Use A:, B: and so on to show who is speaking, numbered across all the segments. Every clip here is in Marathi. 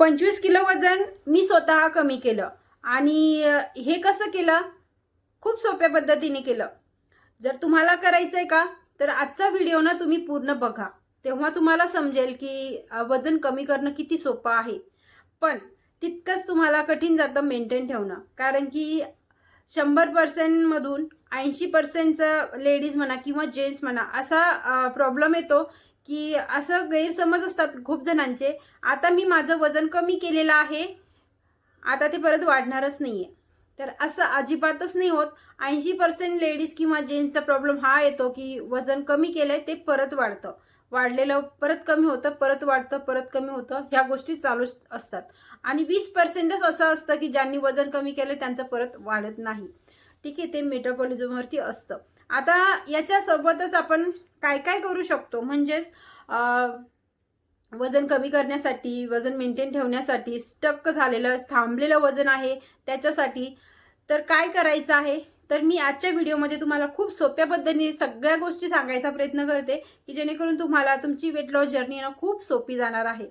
A: पंचवीस किलो वजन मी स्वतः कमी केलं. आणि हे कसं केलं? खूप सोप्या पद्धतीने केलं. जर तुम्हाला करायचं आहे का तर आजचा व्हिडिओ ना तुम्ही पूर्ण बघा. तेव्हा तुम्हाला समजेल की वजन कमी करणं किती सोपं आहे. पण तितकंच तुम्हाला कठीण जातं मेंटेन ठेवणं. कारण की शंभर पर्सेंटमधून ऐंशी पर्सेंटचं लेडीज म्हणा किंवा जेंट्स म्हणा असा प्रॉब्लेम येतो की असं गैरसमज असतात खूप जणांचे. आता मी माझं वजन कमी केलेलं आहे. आता ते परत वाढणारच नाहीये. तर असं अजिबातच नाही होत. ऐंशी पर्सेंट लेडीज किंवा जेंट्सचा प्रॉब्लेम हा येतो की वजन कमी केलंय ते परत वाढतं. वाढलेलं परत कमी होतं परत वाढतं परत कमी होतं. ह्या गोष्टी चालूच असतात. आणि वीस पर्सेंटच असं असतं की ज्यांनी वजन कमी केलं त्यांचं परत वाढत नाही. ठीक आहे ते मेटाबॉलिझमवरती असतं. आता याच्यासोबतच आपण काय काय करू शकतो? म्हणजेच वजन कमी करण्यासाठी वजन मेंटेन ठेवण्यासाठी स्टक झालेलं थांबलेलं वजन आहे त्याच्यासाठी तर काय करायचं आहे? तर मी आजच्या व्हिडिओमध्ये तुम्हाला खूप सोप्या पद्धतीने सगळ्या गोष्टी सांगायचा प्रयत्न करते की जेणेकरून तुम्हाला तुमची वेट लॉस जर्नी ना खूप सोपी जाणार आहे.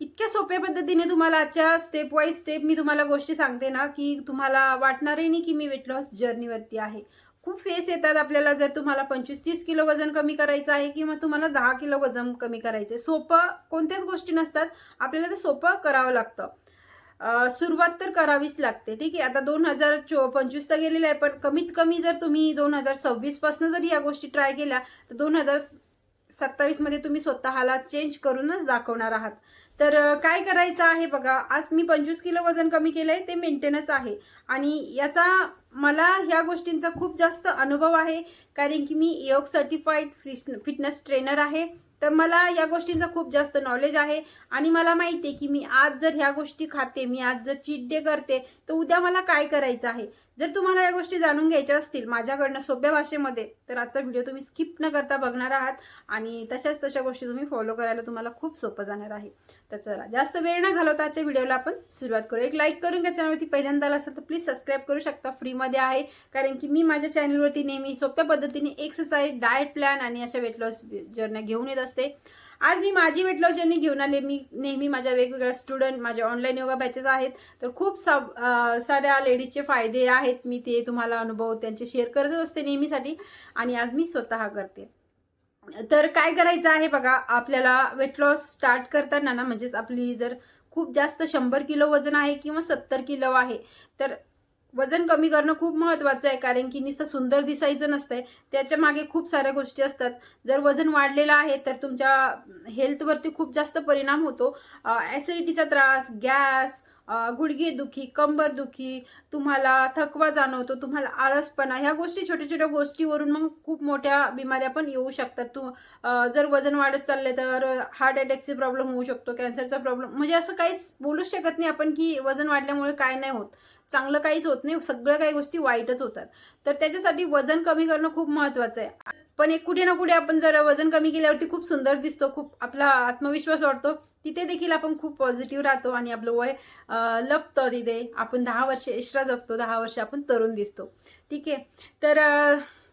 A: इतक्या सोप्या पद्धतीने तुम्हाला आजच्या स्टेप वाईज स्टेप मी तुम्हाला गोष्टी सांगते ना की तुम्हाला वाटणारही नाही की मी वेट लॉस जर्नीवरती आहे. खूप फेस येतात आपल्याला जर तुम्हाला पंचवीस तीस किलो वजन कमी करायचं आहे किंवा तुम्हाला दहा किलो वजन कमी करायचं आहे सोपं कोणत्याच गोष्टी नसतात. आपल्याला ते सोपं करावं लागतं. सुरुवात तर करावीच लागते. ठीक आहे आता दोन हजार चो पंचवीस तर गेलेलं आहे पण कमीत कमी जर तुम्ही दोन हजार सव्वीसपासून जर या गोष्टी ट्राय केल्या तर दोन हजार सत्तावीसमध्ये तुम्ही स्वतःला चेंज करूनच दाखवणार आहात. तर काय करायचं आहे बघा आज मी पंचवीस किलो वजन कमी केलं आहे ते मेंटेनच आहे. आणि याचा मला ह्या गोष्टींचा खूप जास्त अनुभव आहे कारण की मी योग सर्टिफाईड फिटनेस ट्रेनर आहे. तर मला या गोष्टींचा खूप जास्त नॉलेज आहे. आणि मला माहिती आहे की मी आज जर ह्या गोष्टी खाते मी आज जर चीट डे करते तर उद्या मला काय करायचं आहे? जर तुम्हाला या गोष्टी जाणून घ्यायच्या असतील माझ्याकडनं सोप्या भाषेमध्ये तर आजचा व्हिडिओ तुम्ही स्किप न करता बघणार आहात आणि तशाच तशा गोष्टी तुम्ही फॉलो करायला तुम्हाला खूप सोपं जाणार आहे. तर चला जास्त वेळ न घालवता आजच्या व्हिडिओला आपण सुरुवात करू एक लाईक करून घ्या चॅनलवरती पहिल्यांदा असेल तर प्लीज सबस्क्राईब करू शकता. फ्रीमध्ये आहे. कारण की मी माझ्या चॅनलवरती नेहमी सोप्या पद्धतीने एक्सरसाइज डाएट प्लॅन आणि अशा वेट लॉस जर्नी घेऊन येत असते. आज मी माझी वेट लॉस जर्नी घेऊन आले. मी नेहमी माझ्या वेगवेगळ्या स्टुडंट माझ्या ऑनलाईन योगा बॅचेस आहेत. तर खूप सब साऱ्या लेडीजचे फायदे आहेत. मी ते तुम्हाला अनुभव त्यांचे शेअर करतच असते नेहमीसाठी. आणि आज मी स्वतः करते. तर काय करायचं आहे बघा आपल्याला वेट लॉस स्टार्ट करताना ना म्हणजेच आपली जर खूप जास्त शंभर किलो वजन आहे किंवा सत्तर किलो आहे तर वजन कमी करणं खूप महत्वाचं आहे कारण की नुसतं सुंदर दिसायचं नसतंय. त्याच्यामागे खूप साऱ्या गोष्टी असतात. जर वजन वाढलेलं आहे तर तुमच्या हेल्थवरती खूप जास्त परिणाम होतो. ॲसिडिटीचा त्रास गॅस गुडघे दुखी कंबर दुखी तुम्हाला थकवा जाणवतो तुम्हाला आळसपणा ह्या गोष्टी छोट्या छोट्या गोष्टीवरून मग खूप मोठ्या बिमाऱ्या पण येऊ शकतात. तू जर वजन वाढत चालले तर हार्ट अटॅकचे प्रॉब्लेम होऊ शकतो कॅन्सरचा प्रॉब्लेम म्हणजे असं काहीच बोलूच शकत नाही आपण की वजन वाढल्यामुळे काय नाही होत. चांगलं काहीच होत नाही सगळ्या काही गोष्टी वाईटच होतात. तर त्याच्यासाठी वजन कमी करणं खूप महत्वाचं आहे. पण एक कुठे ना कुठे आपण जर वजन कमी केल्यावरती खूप सुंदर दिसतो खूप आपला आत्मविश्वास वाटतो तिथे देखील आपण खूप पॉझिटिव्ह राहतो आणि आपलं वय लपतं तिथे. आपण दहा वर्ष एक्स्ट्रा जगतो दहा वर्ष आपण तरुण दिसतो. ठीक आहे. तर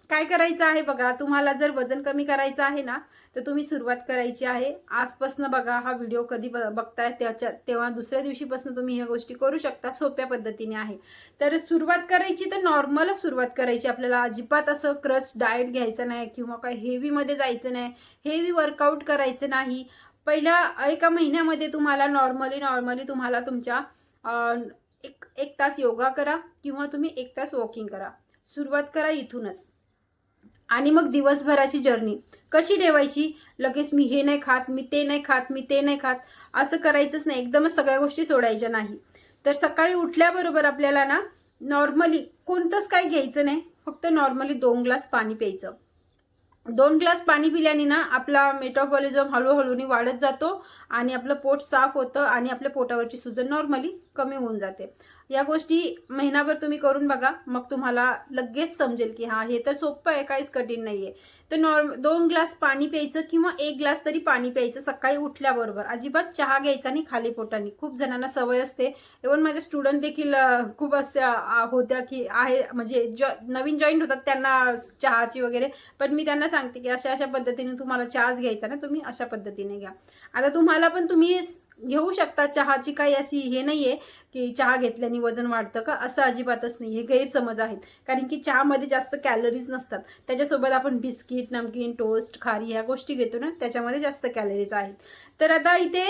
A: काय करायचं आहे बघा? तुम्हाला जर वजन कमी करायचं आहे ना तर तुम्ही सुरुवात करायची आहे. आजपासून बघा हा व्हिडिओ कधी ब- बघताय त्याच्या तेव्हा दुसऱ्या दिवशीपासून तुम्ही ह्या गोष्टी करू शकता सोप्या पद्धतीने आहे. तर सुरुवात करायची तर नॉर्मलच सुरुवात करायची. आपल्याला अजिबात असं क्रश डाएट घ्यायचं नाही किंवा काय हेवीमध्ये जायचं नाही हेवी वर्कआउट करायचं नाही. पहिल्या एका महिन्यामध्ये तुम्हाला नॉर्मली नॉर्मली तुम्हाला तुमच्या एक एक तास योगा करा किंवा तुम्ही एक तास वॉकिंग करा. सुरुवात करा इथूनच. आणि मग दिवसभराची जर्नी कशी ठेवायची? लगेच मी हे नाही खात मी ते नाही खात मी ते नाही खात. असं करायचंच नाही. एकदमच सगळ्या गोष्टी सोडायच्या नाही. तर सकाळी उठल्याबरोबर आपल्याला ना नॉर्मली कोणतंच काही घ्यायचं नाही. फक्त नॉर्मली दोन ग्लास पाणी प्यायचं. दोन ग्लास पाणी पिल्याने ना आपला मेटाबॉलिझम हळूहळूनी वाढत जातो आणि आपलं पोट साफ होतं आणि आपल्या पोटावरची सुजन नॉर्मली कमी होऊन जाते. या गोष्टी महिनाभर तुम्ही करून बघा. मग तुम्हाला लगेच समजेल की हा हे तर सोपं आहे काहीच कठीण नाही आहे तर नॉर्म दोन ग्लास पाणी प्यायचं किंवा एक ग्लास तरी पाणी प्यायचं सकाळी उठल्याबरोबर. अजिबात चहा घ्यायचा आणि खाली पोटाने. खूप जणांना सवय असते. इव्हन माझ्या स्टुडंट देखील खूप अशा होत्या की आहे म्हणजे जॉ नवीन जॉईन होतात त्यांना चहाची वगैरे. पण मी त्यांना सांगते की अशा अशा पद्धतीने तुम्हाला चहाच घ्यायचा ना तुम्ही अशा पद्धतीने घ्या. आता तुम्हाला पण तुम्ही घेऊ शकता चहाची काही अशी हे नाही आहे की चहा घेतल्याने वजन वाढतं का? असं अजिबातच नाही हे गैरसमज आहेत. कारण की चहामध्ये जास्त कॅलरीज नसतात. त्याच्यासोबत आपण बिस्किट नमकीन टोस्ट खारी ह्या गोष्टी घेतो ना त्याच्यामध्ये जास्त कॅलरीज आहेत. तर आता इथे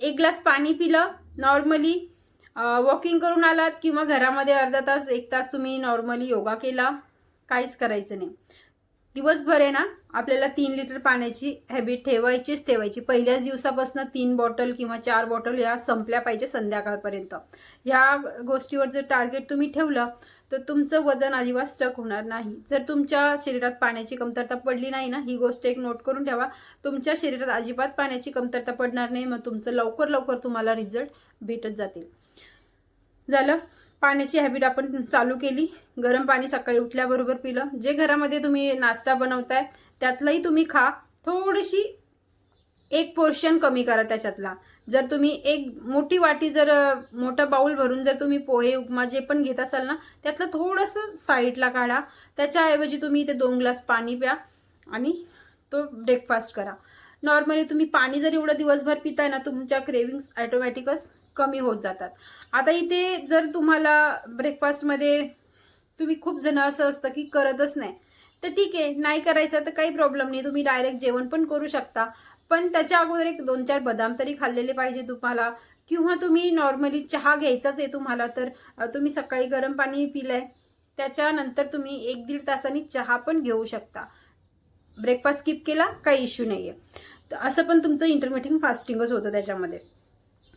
A: एक ग्लास पाणी पिलं. नॉर्मली वॉकिंग करून आलात किंवा घरामध्ये अर्धा तास एक तास तुम्ही नॉर्मली योगा केला. काहीच करायचं नाही. दिवसभर आहे ना आपल्याला तीन लिटर पाण्याची हॅबिट ठेवायचीच ठेवायची. पहिल्याच दिवसापासून तीन बॉटल किंवा चार बॉटल ह्या संपल्या पाहिजे संध्याकाळपर्यंत. ह्या गोष्टीवर जर टार्गेट तुम्ही ठेवलं तर तुमचं वजन अजिबात स्टक होणार नाही. जर तुमच्या शरीरात पाण्याची कमतरता पडली नाही ना ही गोष्ट एक नोट करून ठेवा. तुमच्या शरीरात अजिबात पाण्याची कमतरता पडणार नाही मग तुमचं लवकर लवकर तुम्हाला रिझल्ट भेटत जातील. झालं? पाण्याची हॅबिट आपण चालू केली. गरम पाणी सकाळी उठल्याबरोबर पिलं. जे घरामध्ये तुम्ही नाश्ता बनवताय त्यातलंही तुम्ही खा. थोडीशी एक पोर्शन कमी करा त्याच्यातला. जर तुम्ही एक मोठी वाटी जर मोठा बाऊल भरून जर तुम्ही पोहे उपमा जे पण घेत असाल ना त्यातलं थोडंसं साईडला काढा. त्याच्याऐवजी तुम्ही इथे दोन ग्लास पाणी प्या आणि तो ब्रेकफास्ट करा. नॉर्मली तुम्ही पाणी जर एवढं दिवसभर पिताय ना तुमच्या क्रेविंग्स ॲटोमॅटिकच कमी होत जातात. आता इथे जर तुम्हाला ब्रेकफास्टमध्ये तुम्ही खूप जण असं असतं की करतच नाही. तर ठीक आहे नाही करायचं तर काही प्रॉब्लेम नाही. तुम्ही डायरेक्ट जेवण पण करू शकता. पण त्याच्या अगोदर एक दोन चार बदाम तरी खाल्लेले पाहिजे तुम्हाला. किंवा तुम्ही नॉर्मली चहा घ्यायचाच आहे तुम्हाला तर तुम्ही सकाळी गरम पाणी पिलंय. त्याच्यानंतर तुम्ही एक दीड तासांनी चहा पण घेऊ शकता. ब्रेकफास्ट स्किप केला काही इश्यू नाही आहे तर असं पण तुमचं इंटरमिटिंग फास्टिंगच होतं त्याच्यामध्ये.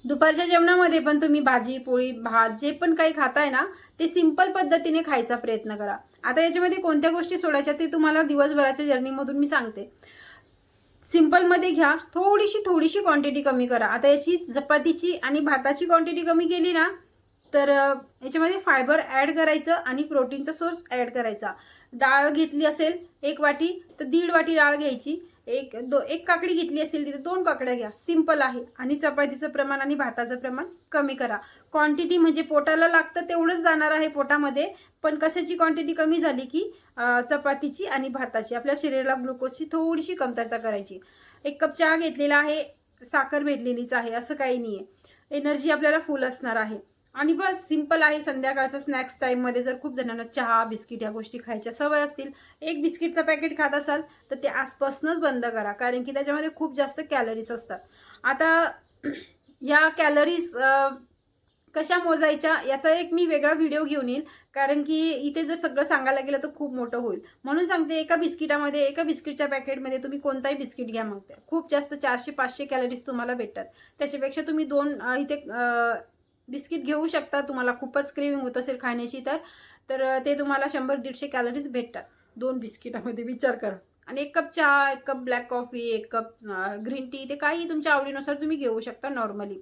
A: दुपारच्या जेवणामध्ये पण तुम्ही भाजी पोळी भात जे पण काही खाताय ना ते सिंपल पद्धतीने खायचा प्रयत्न करा. आता याच्यामध्ये कोणत्या गोष्टी सोडायच्या ते तुम्हाला दिवसभराच्या जर्नीमधून मी सांगते. सिंपलमध्ये घ्या थोडीशी थोडीशी क्वांटिटी कमी करा. आता याची चपातीची आणि भाताची क्वांटिटी कमी केली ना तर याच्यामध्ये फायबर ॲड करायचं आणि प्रोटीनचा सोर्स ॲड करायचा. डाळ घेतली असेल एक वाटी तर दीड वाटी डाळ घ्यायची. एक दो एक काकडी घेतली असेल तिथे दोन काकड्या घ्या. सिंपल आहे. आणि चपातीचं प्रमाण आणि भाताचं प्रमाण कमी करा. क्वांटिटी म्हणजे पोटाला लागतं तेवढंच जाणार आहे पोटामध्ये पण कशाची क्वांटिटी कमी झाली की चपातीची आणि भाताची? आपल्या शरीराला ग्लुकोजची थोडीशी कमतरता करायची. एक कप चहा घेतलेला आहे साखर भेटलेलीच आहे असं काही नाही आहे एनर्जी आपल्याला फुल असणार आहे. आणि बस सिंपल आहे. संध्याकाळचा स्नॅक्स टाईममध्ये जर खूप जणांना चहा बिस्किट या गोष्टी खायच्या सवय असतील एक बिस्किटचं पॅकेट खात असाल तर ते आसपासनंच बंद करा. कारण की त्याच्यामध्ये खूप जास्त कॅलरीज असतात. आता या कॅलरीज कशा मोजायच्या याचा एक मी वेगळा व्हिडिओ घेऊन येईल. कारण की इथे जर सगळं सांगायला गेलं तर खूप मोठं होईल. म्हणून सांगते एका बिस्किटामध्ये एका बिस्किटच्या पॅकेटमध्ये तुम्ही कोणताही बिस्किट घ्या मग ते खूप जास्त चारशे पाचशे कॅलरीज तुम्हाला भेटतात. त्याच्यापेक्षा तुम्ही दोन इथे बिस्किट घेऊ शकता. तुम्हाला खूपच क्रेविंग होत असेल खाण्याची तर. तर ते तुम्हाला शंभर दीडशे कॅलरीज भेटतात. दोन बिस्किटामध्ये विचार करा. आणि एक कप चहा एक कप ब्लॅक कॉफी एक कप ग्रीन टी ते काही तुमच्या आवडीनुसार तुम्ही घेऊ शकता नॉर्मली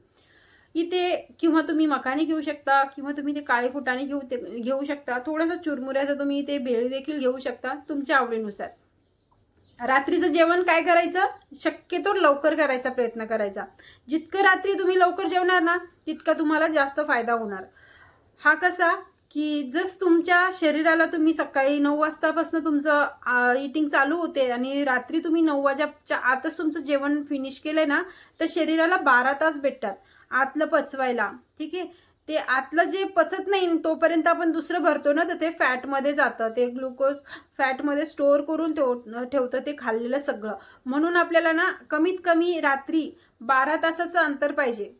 A: इथे किंवा तुम्ही मकाने घेऊ शकता किंवा तुम्ही ते काळे फुटाने घेऊ ते घेऊ शकता. थोडंसं चुरमुऱ्याचं तुम्ही ते भेळ देखील घेऊ शकता तुमच्या आवडीनुसार. रात्रीचं जेवण काय करायचं? शक्यतो लवकर करायचा प्रयत्न करायचा. जितकं रात्री तुम्ही लवकर जेवणार ना तितका तुम्हाला जास्त फायदा होणार. हा कसा की जस तुमच्या शरीराला तुम्ही सकाळी नऊ वाजतापासून तुमचं इटिंग चालू होते आणि रात्री तुम्ही नऊ वाजाच्या आतच तुमचं जेवण फिनिश केलं ना तर शरीराला बारा तास भेटतात आतलं पचवायला. ठीक आहे? ते आतलं जे पचत नाही तोपर्यंत आपण दुसरं भरतो ना तर ते फॅटमध्ये जातं. ते ग्लुकोज फॅटमध्ये स्टोअर करून ठेव ठेवतं ते खाल्लेलं सगळं. म्हणून आपल्याला ना कमीत कमी रात्री बारा तासाचं अंतर पाहिजे.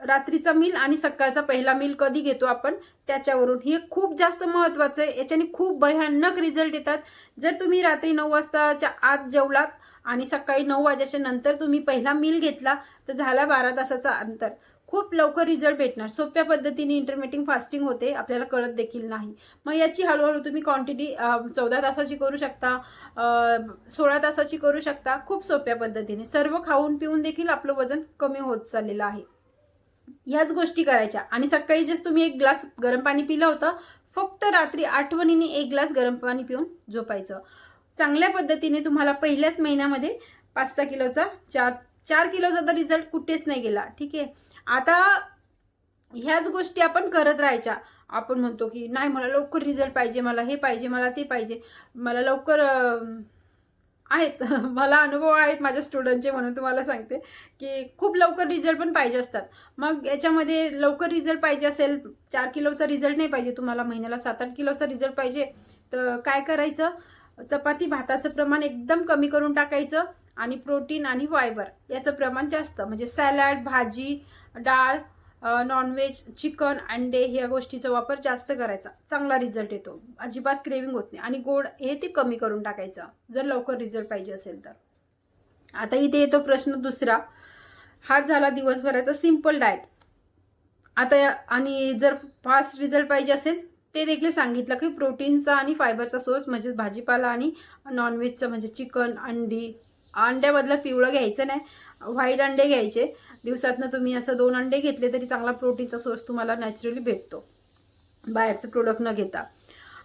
A: रात्रीचा मील आणि सकाळचा पहिला मील कधी घेतो आपण त्याच्यावरून. हे खूप जास्त महत्वाचं आहे. याच्याने खूप भयानक रिझल्ट येतात. जर तुम्ही रात्री नऊ वाजताच्या आत जेवलात आणि सकाळी नऊ वाजेच्या नंतर तुम्ही पहिला मील घेतला तर झाला बारा तासाचा अंतर. खूप लवकर रिझल्ट भेटणार. सोप्या पद्धतीने इंटरमिटिंग फास्टिंग होते आपल्याला कळत देखील नाही. मग याची हळूहळू तुम्ही क्वांटिटी चौदा तासाची करू शकता सोळा तासाची करू शकता. खूप सोप्या पद्धतीने. सर्व खाऊन पिऊन देखील आपलं वजन कमी होत चाललेलं आहे. याच गोष्टी करायच्या. आणि सकाळी जस तुम्ही एक ग्लास गरम पाणी पिलं होतं फक्त रात्री आठवणीने एक ग्लास गरम पाणी पिऊन झोपायचं. चांगल्या पद्धतीने तुम्हाला पहिल्याच महिन्यामध्ये पाच सहा किलोचा चार चार किलोचा तर रिझल्ट कुठेच नाही गेला. ठीक आहे? आता ह्याच गोष्टी आपण करत राहायच्या. आपण म्हणतो की नाही मला लवकर रिझल्ट पाहिजे मला हे पाहिजे मला ते पाहिजे. मला लवकर आहेत. मला अनुभव आहेत माझ्या स्टुडंटचे म्हणून तुम्हाला सांगते की खूप लवकर रिझल्ट पण पाहिजे असतात. मग याच्यामध्ये लवकर रिझल्ट पाहिजे असेल चार किलोचा रिझल्ट नाही पाहिजे तुम्हाला महिन्याला सात आठ किलोचा रिझल्ट पाहिजे तर काय करायचं? चपाती भाताचं प्रमाण एकदम कमी करून टाकायचं. आणि प्रोटीन आणि फायबर याचं प्रमाण जास्त. म्हणजे सॅलड भाजी डाळ नॉनव्हेज चिकन अंडे ह्या गोष्टीचा वापर जास्त करायचा. चांगला रिझल्ट येतो. अजिबात क्रेविंग होत नाही. आणि गोड हे ते कमी करून टाकायचं. जर लवकर रिझल्ट पाहिजे असेल तर. आता इथे येतो प्रश्न दुसरा. हा झाला दिवसभराचा सिंपल डाएट आता आणि जर फास्ट रिझल्ट पाहिजे असेल ते देखील सांगितलं की प्रोटीनचा आणि फायबरचा सोर्स म्हणजे भाजीपाला आणि नॉनव्हेजचं म्हणजे चिकन अंडी अंड्यामधलं पिवळं घ्यायचं नाही व्हाईट अंडे घ्यायचे. दिवसातनं तुम्ही असं दोन अंडे घेतले तरी चांगला प्रोटीनचा सोर्स तुम्हाला नॅचरली भेटतो. बाहेरचं प्रोडक्ट न घेता.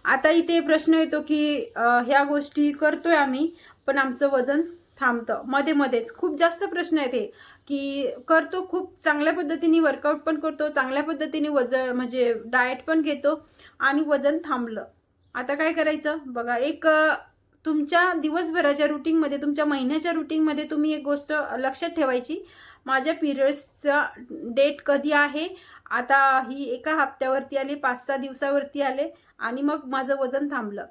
A: आता इथे प्रश्न येतो की ह्या गोष्टी करतोय आम्ही पण आमचं वजन थांबतं. मध्ये मध्येच खूप जास्त प्रश्न आहेत की करतो खूप चांगल्या पद्धतीने वर्कआउट पण करतो चांगल्या पद्धतीने वजन म्हणजे डाएट पण घेतो आणि वजन थांबलं. आता काय करायचं? बघा एक तुमच्या दिवसभराच्या रुटीनमध्ये तुमच्या महिन्याच्या रुटीनमध्ये तुम्ही एक गोष्ट लक्षात ठेवायची. माझ्या पिरियड्सचा डेट कधी आहे? आता ही एका हप्त्यावरती आली पाच सहा दिवसावरती आले आणि मग माझं वजन थांबलं.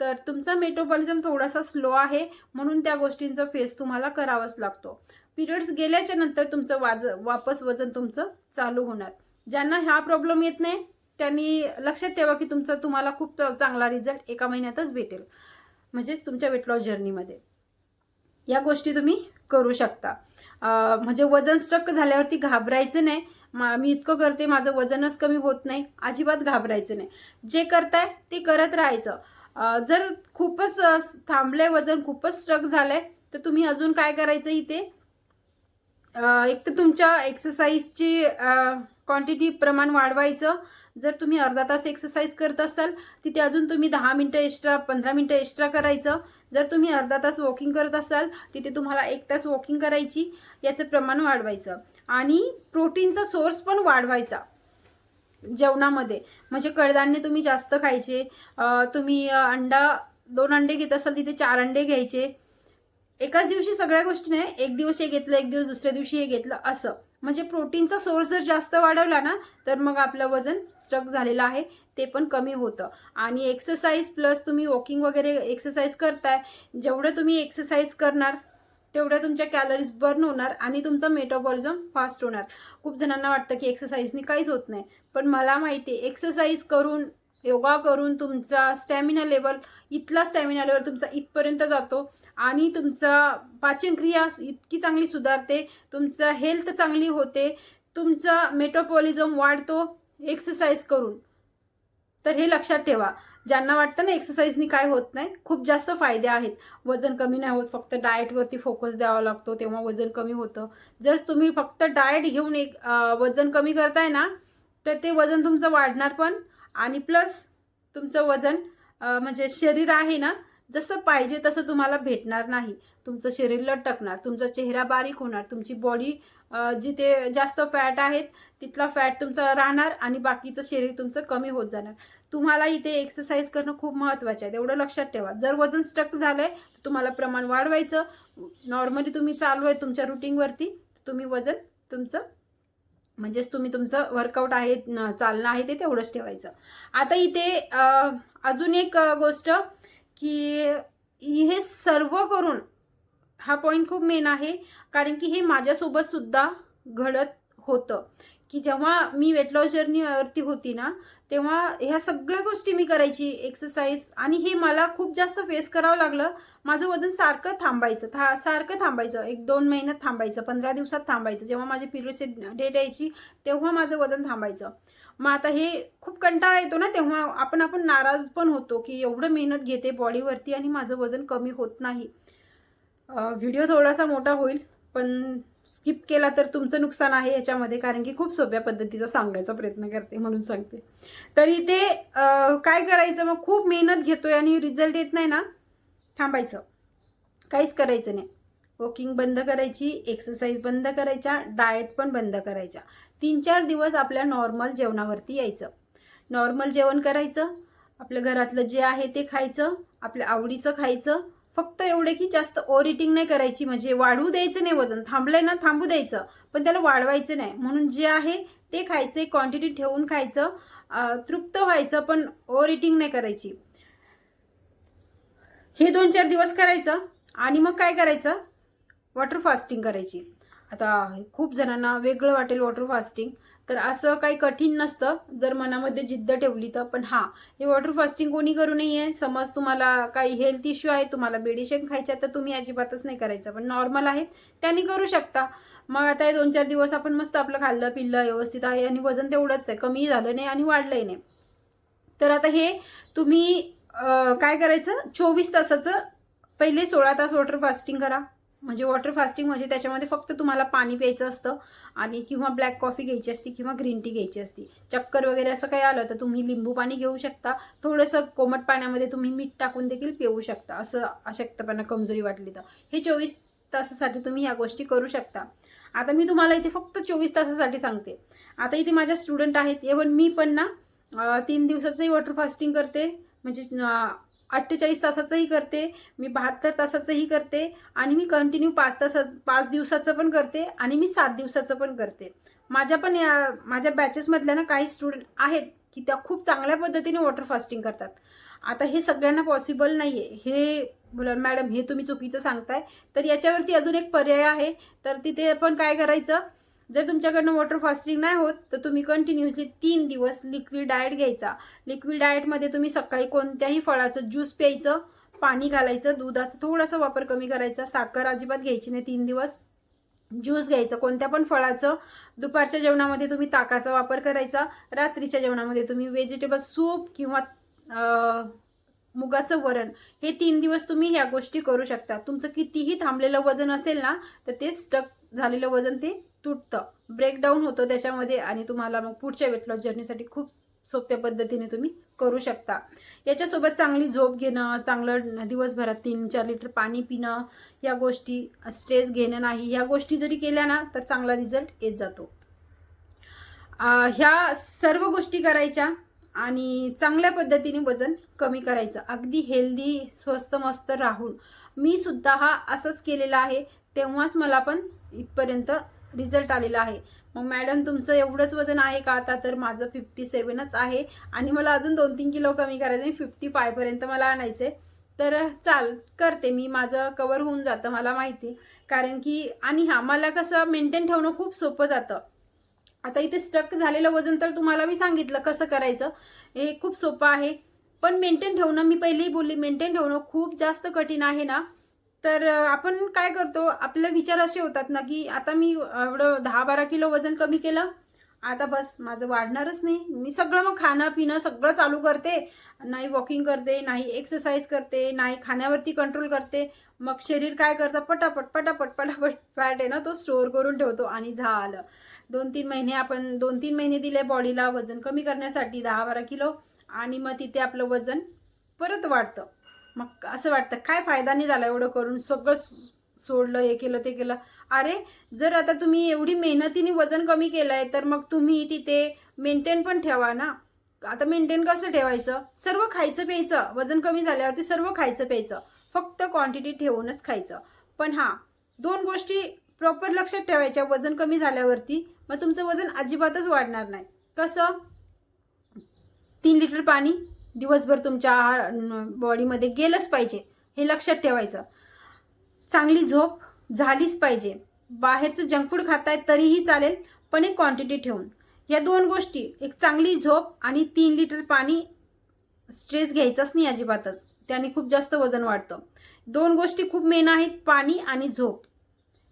A: तर तुमचा मेटोबॉलिझम थोडासा स्लो आहे म्हणून त्या गोष्टींचा फेस तुम्हाला करावाच लागतो. पिरियड्स गेल्याच्यानंतर तुमचं वाज वापस वजन तुमचं चालू होणार. ज्यांना हा प्रॉब्लेम येत नाही त्यांनी लक्षात ठेवा की तुमचा तुम्हाला खूप चांगला रिझल्ट एका महिन्यातच भेटेल. म्हणजेच तुमच्या वेट लॉस जर्नीमध्ये या गोष्टी तुम्ही करू शकता. म्हणजे वजन स्ट्रक झाल्यावरती घाबरायचं नाही. मा- मी इतकं करते माझं वजनच कमी होत नाही. अजिबात घाबरायचं नाही. जे करताय ते करत राहायचं. जर खूपच थांबलंय वजन खूपच स्ट्रक झालंय तर तुम्ही अजून काय करायचं इथे? एक तर तुमच्या एक्सरसाइजची क्वांटिटी प्रमाण वाढवायचं. जर तुम्ही अर्धा तास एक्सरसाइज करत असाल तिथे अजून तुम्ही दहा मिनटं एक्स्ट्रा पंधरा मिनटं एक्स्ट्रा करायचं. जर तुम्ही अर्धा तास वॉकिंग करत असाल तिथे तुम्हाला एक तास वॉकिंग करायची याचं प्रमाण वाढवायचं. आणि प्रोटीनचा सोर्स पण वाढवायचा जेवणामध्ये. म्हणजे कडधान्य तुम्ही जास्त खायचे तुम्ही अंडा दोन अंडे घेत असाल तिथे चार अंडे घ्यायचे. एकाच दिवशी सगळ्या गोष्टी नाही एक दिवस हे घेतलं एक दिवस दुसऱ्या दिवशी हे घेतलं असं. म्हणजे प्रोटीनचा सोर्स जर जास्त वाढवला ना तर मग आपलं वजन स्ट्रक झालेलं आहे ते पण कमी होतं. आणि एक्सरसाइज प्लस तुम्ही वॉकिंग वगैरे एक्सरसाइज करताय जेवढं तुम्ही एक्सरसाइज करणार तेवढ्या तुमच्या कॅलरीज बर्न होणार आणि तुमचा मेटाबॉलिझम फास्ट होणार. खूप जणांना वाटतं की एक्सरसाइजनी काहीच होत नाही पण मला माहिती आहे एक्सरसाइज करून योगा करून तुमचा स्टॅमिना लेवल इथला स्टॅमिना लेवल तुमचा इथपर्यंत जातो आणि तुमचा पाचनक्रिया इतकी चांगली सुधारते तुमचं हेल्थ चांगली होते तुमचा मेटाबॉलिझम वाढतो एक्सरसाइज करून. तर हे लक्षात ठेवा. ज्यांना वाटतं ना एक्सरसाइजनी काय होत नाही खूप जास्त फायदे आहेत. वजन कमी नाही होत फक्त डाएटवरती फोकस द्यावा लागतो तेव्हा वजन कमी होतं. जर तुम्ही फक्त डाएट घेऊन एक वजन कमी करताय ना तर ते वजन तुमचं वाढणार पण आणि प्लस तुमचं वजन म्हणजे शरीर आहे ना जसं पाहिजे तसं तुम्हाला भेटणार नाही. तुमचं शरीर लटकणार तुमचा चेहरा बारीक होणार तुमची बॉडी जिथे जास्त फॅट आहेत तिथला फॅट तुमचा राहणार आणि बाकीचं शरीर तुमचं कमी होत जाणार. तुम्हाला इथे एक्सरसाइज करणं खूप महत्त्वाचं आहे. तेवढं लक्षात ठेवा. जर वजन स्ट्रक आहे तर तुम्हाला प्रमाण वाढवायचं. नॉर्मली तुम्ही चालू आहे तुमच्या रुटीनवरती तुम्ही वजन तुमचं म्हणजेच तुम्ही तुमचं वर्कआउट आहे चालणं आहे ते तेवढंच ठेवायचं. आता इथे अजून एक गोष्ट की हे सर्व करून हा पॉईंट खूप मेन आहे. कारण की हे माझ्यासोबत सुद्धा घडत होतं. की जेव्हा मी वेट लॉस जर्नीवरती होती ना तेव्हा ह्या सगळ्या गोष्टी मी करायची एक्सरसाइज आणि हे मला खूप जास्त फेस करावं लागलं. माझं वजन सारखं थांबायचं. था सारखं थांबायचं. एक दोन महिन्यात थांबायचं. पंधरा दिवसात थांबायचं. जेव्हा माझी पिरियडची डेट यायची तेव्हा माझं वजन थांबायचं. मग आता हे खूप कंटाळा येतो ना तेव्हा आपण आपण नाराज पण होतो की एवढं मेहनत घेते बॉडीवरती आणि माझं वजन कमी होत नाही. व्हिडिओ थोडासा मोठा होईल पण स्किप केला तर तुमचं नुकसान आहे याच्यामध्ये कारण की खूप सोप्या पद्धतीचा सांगायचा प्रयत्न करते म्हणून सांगते. तर इथे काय करायचं? मग खूप मेहनत घेतोय आणि रिझल्ट येत नाही ना? थांबायचं. काहीच करायचं नाही. वॉकिंग बंद करायची एक्सरसाइज बंद करायच्या डाएट पण बंद करायच्या. तीन चार दिवस आपल्या नॉर्मल जेवणावरती यायचं. नॉर्मल जेवण करायचं. आपल्या घरातलं जे आहे ते खायचं. आपल्या आवडीचं खायचं. फक्त एवढे की जास्त ओव्हर इटिंग नाही करायची म्हणजे वाढवू द्यायचं नाही वजन. थांबलंय ना थांबू द्यायचं. पण त्याला वाढवायचं नाही. म्हणून जे आहे ते खायचं क्वांटिटी ठेवून खायचं तृप्त व्हायचं पण ओव्हर इटिंग नाही करायची. हे दोन चार दिवस करायचं आणि मग काय करायचं? वॉटर फास्टिंग करायची. आता खूप जणांना वेगळं वाटेल वॉटर फास्टिंग. तर असं काही कठीण नसतं. जर मनामध्ये जिद्द ठेवली तर. पण हां हे वॉटर फास्टिंग कोणी करू नये. समज तुम्हाला काही हेल्थ इश्यू आहे तुम्हाला मेडिसिन खायच्या तर तुम्ही अजिबातच नाही करायचं. पण नॉर्मल आहेत त्यांनी करू शकता. मग आता हे दोन चार दिवस आपण मस्त आपलं खाल्लं पिल्लं व्यवस्थित आहे आणि वजन तेवढंच आहे. कमी झालं नाही आणि वाढलंही नाही. तर आता हे तुम्ही काय करायचं? चोवीस तासाचं पहिले सोळा तास वॉटर फास्टिंग करा. म्हणजे वॉटर फास्टिंग म्हणजे त्याच्यामध्ये फक्त तुम्हाला पाणी प्यायचं असतं आणि किंवा ब्लॅक कॉफी घ्यायची असती किंवा ग्रीन टी घ्यायची असती. चक्कर वगैरे असं काही आलं तर तुम्ही लिंबू पाणी घेऊ शकता. थोडंसं कोमट पाण्यामध्ये तुम्ही मीठ टाकून देखील पिऊ शकता. असं अशक्तपणा कमजोरी वाटली तर. हे चोवीस तासासाठी तुम्ही ह्या गोष्टी करू शकता. आता मी तुम्हाला इथे फक्त चोवीस तासासाठी सांगते. आता इथे माझ्या स्टुडंट आहेत. इव्हन मी पण ना तीन दिवसाचंही वॉटर फास्टिंग करते. म्हणजे अठ्ठेचाळीस तासाचंही करते मी बहात्तर तासाचंही करते आणि मी कंटिन्यू पाच तासा पाच दिवसाचं पण करते आणि मी सात दिवसाचं पण करते. माझ्या पण या माझ्या बॅचेसमधल्या ना काही स्टुडंट आहेत की त्या खूप चांगल्या पद्धतीने वॉटर फास्टिंग करतात. आता हे सगळ्यांना पॉसिबल नाही आहे हे बोला मॅडम हे तुम्ही चुकीचं सांगताय. तर याच्यावरती अजून एक पर्याय आहे. तर तिथे आपण काय करायचं? जर तुमच्याकडनं वॉटर फास्टिंग नाही होत तर तुम्ही कंटिन्युअसली तीन दिवस लिक्विड डाएट घ्यायचा. लिक्विड डाएटमध्ये तुम्ही सकाळी कोणत्याही फळाचं ज्यूस प्यायचं पाणी घालायचं दुधाचा थोडासा वापर कमी करायचा साखर अजिबात घ्यायची नाही तीन दिवस. ज्यूस घ्यायचं कोणत्या पण फळाचं. दुपारच्या जेवणामध्ये तुम्ही ताकाचा वापर करायचा रात्रीच्या जेवणामध्ये तुम्ही व्हेजिटेबल सूप किंवा मुगाचं वरण हे तीन दिवस तुम्ही ह्या गोष्टी करू शकता. तुमचं कितीही थांबलेलं वजन असेल ना तर ते स्टक झालेलं वजन ते तुटतं. ब्रेकडाऊन होतं त्याच्यामध्ये आणि तुम्हाला मग पुढच्या वेट लॉस जर्नीसाठी खूप सोप्या पद्धतीने तुम्ही करू शकता. याच्यासोबत चांगली झोप घेणं चांगलं दिवसभरात तीन चार लिटर पाणी पिणं या गोष्टी स्ट्रेस घेणं नाही. ह्या गोष्टी जरी केल्या ना तर चांगला रिझल्ट येत जातो. ह्या सर्व गोष्टी करायच्या आणि चांगल्या पद्धतीने वजन कमी करायचं. अगदी हेल्दी स्वस्त मस्त राहून. मी सुद्धा हा असंच केलेला आहे. तेव्हाच मला पण इथपर्यंत रिझल्ट आलेला आहे. मग मॅडम तुमचं एवढंच वजन आहे का आता? तर माझं फिफ्टी सेवनच आहे. आणि मला अजून दोन तीन किलो कमी करायचं फिफ्टी फायपर्यंत मला आणायचं आहे तर चाल करते मी. माझं कवर होऊन जातं मला माहिती. कारण की आणि हां मला कसं मेंटेन ठेवणं खूप सोपं जातं. आता इथे स्ट्रक झालेलं वजन तर तुम्हाला मी सांगितलं कसं करायचं. हे खूप सोपं आहे. पण मेंटेन ठेवणं मी पहिलेही बोलली मेंटेन ठेवणं खूप जास्त कठीण आहे ना. तर आपण काय करतो आपले विचार असे होतात ना की आता मी एवढं दहा बारा किलो वजन कमी केलं आता बस माझं वाढणारच नाही. मी सगळं मग खाणं पिणं सगळं चालू करते. नाही वॉकिंग करते नाही एक्सरसाइज करते नाही खाण्यावरती कंट्रोल करते. मग शरीर काय करतं पटापट पटापट पटापट फॅट आहे ना तो स्टोअर करून ठेवतो आणि झालं. दोन तीन महिने आपण दोन तीन महिने दिले बॉडीला वजन कमी करण्यासाठी दहा बारा किलो आणि मग तिथे आपलं वजन परत वाढतं. मग असं वाटतं काय फायदा नाही झाला एवढं करून? सगळं सोडलं हे केलं ते केलं. अरे जर आता तुम्ही एवढी मेहनतीने वजन कमी केलं आहे तर मग तुम्ही तिथे मेंटेन पण ठेवा ना. आता मेंटेन कसं ठेवायचं? सर्व खायचं प्यायचं. वजन कमी झाल्यावरती सर्व खायचं प्यायचं. फक्त क्वांटिटी ठेवूनच खायचं. पण हां दोन गोष्टी प्रॉपर लक्षात ठेवायच्या. वजन कमी झाल्यावरती मग तुमचं वजन अजिबातच वाढणार नाही. कसं? तीन लिटर पाणी दिवसभर तुमच्या बॉडीमध्ये गेलंच पाहिजे हे लक्षात ठेवायचं. चांगली झोप झालीच पाहिजे. बाहेरचं जंक फूड खाताय तरीही चालेल पण एक क्वांटिटी ठेवून. या दोन गोष्टी एक चांगली झोप आणि तीन लिटर पाणी स्ट्रेस घ्यायचाच नाही अजिबातच. त्याने खूप जास्त वजन वाढतं. दोन गोष्टी खूप मेन आहेत पाणी आणि झोप.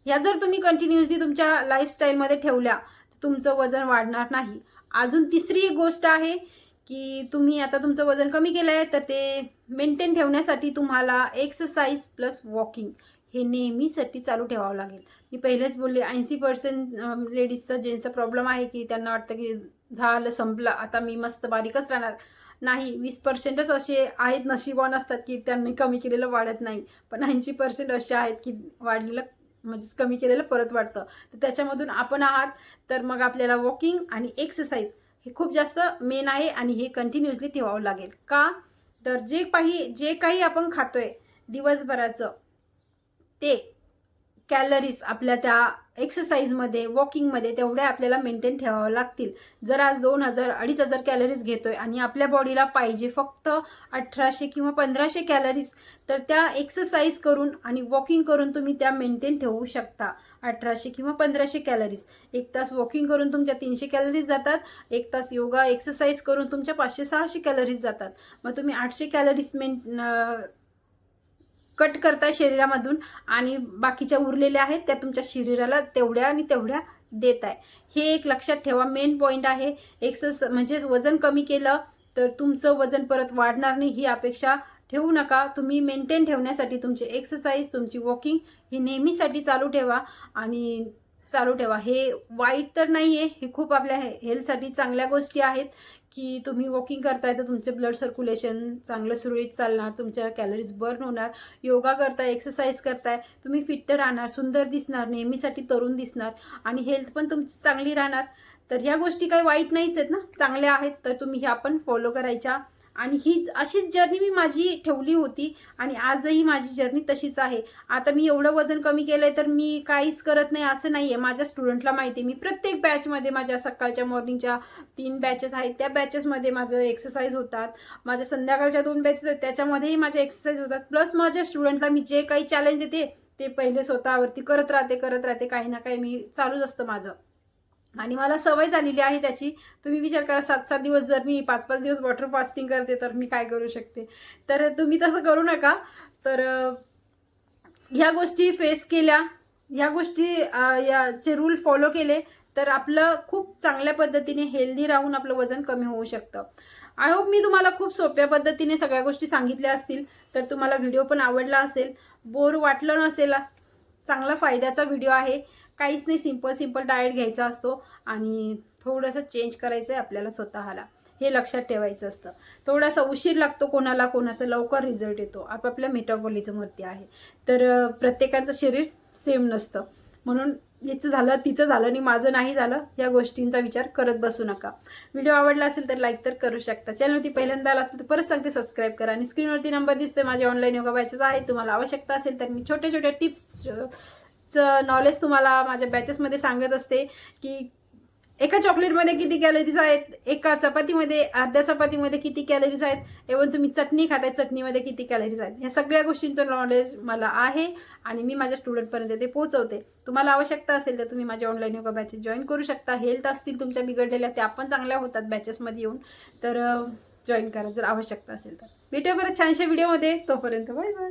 A: ह्या जर तुम्ही कंटिन्युअसली तुमच्या लाईफस्टाईलमध्ये ठेवल्या तर तुमचं वजन वाढणार नाही. अजून तिसरी एक गोष्ट आहे की तुम्ही आता तुमचं वजन कमी केलं आहे तर ते मेंटेन ठेवण्यासाठी तुम्हाला एक्सरसाइज प्लस वॉकिंग हे नेहमीसाठी चालू ठेवावं लागेल. मी पहिलेच बोलले ऐंशी पर्सेंट लेडीजचा जेंट्सचा प्रॉब्लेम आहे की त्यांना वाटतं की झालं संपलं आता मी मस्त बारीकच राहणार. नाही वीस पर्सेंटच असे आहेत नशिबान असतात की त्यांनी कमी केलेलं वाढत नाही. पण ऐंशी पर्सेंट असे आहेत की वाढलेलं म्हणजे कमी केलेलं परत वाढतं. तर त्याच्यामधून आपण आहात तर मग आपल्याला वॉकिंग आणि एक्सरसाइज हे खूप जास्त मेन आहे आणि हे कंटिन्युअसली ठेवावं लागेल. का? तर जे काही जे काही आपण खातोय दिवसभराचं ते कॅलरीज आपल्या त्या एक्सरसाइजमध्ये वॉकिंगमध्ये तेवढ्या आपल्याला मेंटेन ठेवावं लागतील. जर आज दोन हजार अडीच हजार कॅलरीज घेतोय आणि आपल्या बॉडीला पाहिजे फक्त अठराशे किंवा पंधराशे कॅलरीज तर त्या एक्सरसाइज करून आणि वॉकिंग करून तुम्ही त्या मेंटेन ठेवू शकता. अठराशे किंवा पंधराशे कॅलरीज एक तास वॉकिंग करून तुमच्या तीनशे कॅलरीज जातात. एक तास योगा एक्सरसाइज करून तुमच्या पाचशे सहाशे कॅलरीज जातात. मग तुम्ही आठशे कॅलरीज मेन कट करताय शरीरामधून आणि बाकीच्या उरलेल्या आहेत त्या तुमच्या शरीराला तेवढ्या आणि तेवढ्या देत आहे हे एक लक्षात ठेवा. मेन पॉईंट आहे एक्सस म्हणजे वजन कमी केलं तर तुमचं वजन परत वाढणार नाही. ही अपेक्षा ठेवू नका. तुम्ही मेंटेन ठेवण्यासाठी तुमची एक्सरसाइज तुमची वॉकिंग ही नेहमीसाठी चालू ठेवा आणि चालू ठेवा. हे वाईट तर नाही आहे हे खूप आपल्या हे हेल्थसाठी चांगल्या गोष्टी आहेत की तुम्ही वॉकिंग करताय तर तुमचे ब्लड सर्क्युलेशन चांगलं सुरळीत चालणार तुमच्या कॅलरीज बर्न होणार योगा करताय एक्सरसाइज करताय तुम्ही फिट्ट राहणार सुंदर दिसणार नेहमीसाठी तरुण दिसणार आणि हेल्थ पण तुमची चांगली राहणार. तर ह्या गोष्टी काही वाईट नाहीच आहेत ना. चांगल्या आहेत तर तुम्ही ह्या पण फॉलो करायच्या. आणि हीच अशीच जर्नी मी माझी ठेवली होती आणि आजही माझी जर्नी तशीच आहे. आता मी एवढं वजन कमी केलंय तर मी काहीच करत नाही असं नाही आहे माझ्या स्टुडंटला माहिती आहे. मी प्रत्येक बॅचमध्ये माझ्या सकाळच्या मॉर्निंगच्या तीन बॅचेस आहेत. त्या बॅचेसमध्ये माझं एक्सरसाइज होतात. माझ्या संध्याकाळच्या दोन बॅचेस आहेत. त्याच्यामध्येही माझ्या एक्सरसाइज होतात. प्लस माझ्या स्टुडंटला मी जे काही चॅलेंज देते ते पहिले स्वतःवरती करत राहते करत राहते. काही ना काही मी चालूच असतं माझं. आणि मला सवय झालेली आहे त्याची. तुम्ही विचार करा सात सात दिवस जर मी पाच पाच दिवस वॉटर फास्टिंग करते तर मी काय करू शकते? तर तुम्ही तसं करू नका. तर ह्या गोष्टी फेस केल्या. ह्या गोष्टी याचे रूल फॉलो केले. तर आपलं खूप चांगल्या पद्धतीने हेल्दी राहून आपलं वजन कमी होऊ शकतं. आय होप मी तुम्हाला खूप सोप्या पद्धतीने सगळ्या गोष्टी सांगितल्या असतील. तर तुम्हाला व्हिडिओ पण आवडला असेल. बोर वाटलं नसेल. चांगला फायद्याचा व्हिडिओ आहे. काहीच नाही सिंपल सिंपल डाएट घ्यायचा असतो आणि थोडंसं चेंज करायचं आहे आपल्याला स्वतःला. हे लक्षात ठेवायचं असतं. थोडासा उशीर लागतो कोणाला कोणाचा लवकर रिझल्ट येतो. आपापल्या मेटाबॉलिझमवरती आहे. तर प्रत्येकाचं शरीर सेम नसतं. म्हणून याचं झालं तिचं झालं आणि माझं नाही झालं या गोष्टींचा विचार करत बसू नका. व्हिडिओ आवडला असेल तर लाईक तर करू शकता. चॅनलवरती पहिल्यांदा आला असेल तर परत सांगते सबस्क्राईब करा. आणि स्क्रीनवरती नंबर दिसतोय माझे ऑनलाईन योगा बॅचेस आहे. तुम्हाला आवश्यकता असेल तर मी छोट्या छोट्या टिप्स चं नॉलेज तुम्हाला माझ्या बॅचेसमध्ये सांगत असते की एका चॉकलेटमध्ये किती कॅलरीज आहेत एका चपातीमध्ये अर्ध्या चपातीमध्ये किती कॅलरीज आहेत एवढं तुम्ही चटणी खाताय चटणीमध्ये किती कॅलरीज आहेत. ह्या सगळ्या गोष्टींचं नॉलेज मला आहे आणि मी माझ्या स्टुडंटपर्यंत ते पोहोचवते. तुम्हाला आवश्यकता असेल तर तुम्ही माझ्या ऑनलाईन योगा बॅचेस जॉईन करू शकता. हेल्थ असतील तुमच्या बिघडलेल्या त्या पण चांगल्या होतात बॅचेसमध्ये येऊन. तर जॉईन करा जर आवश्यकता असेल तर. भेटूया परत छानशा व्हिडिओमध्ये तोपर्यंत बाय बाय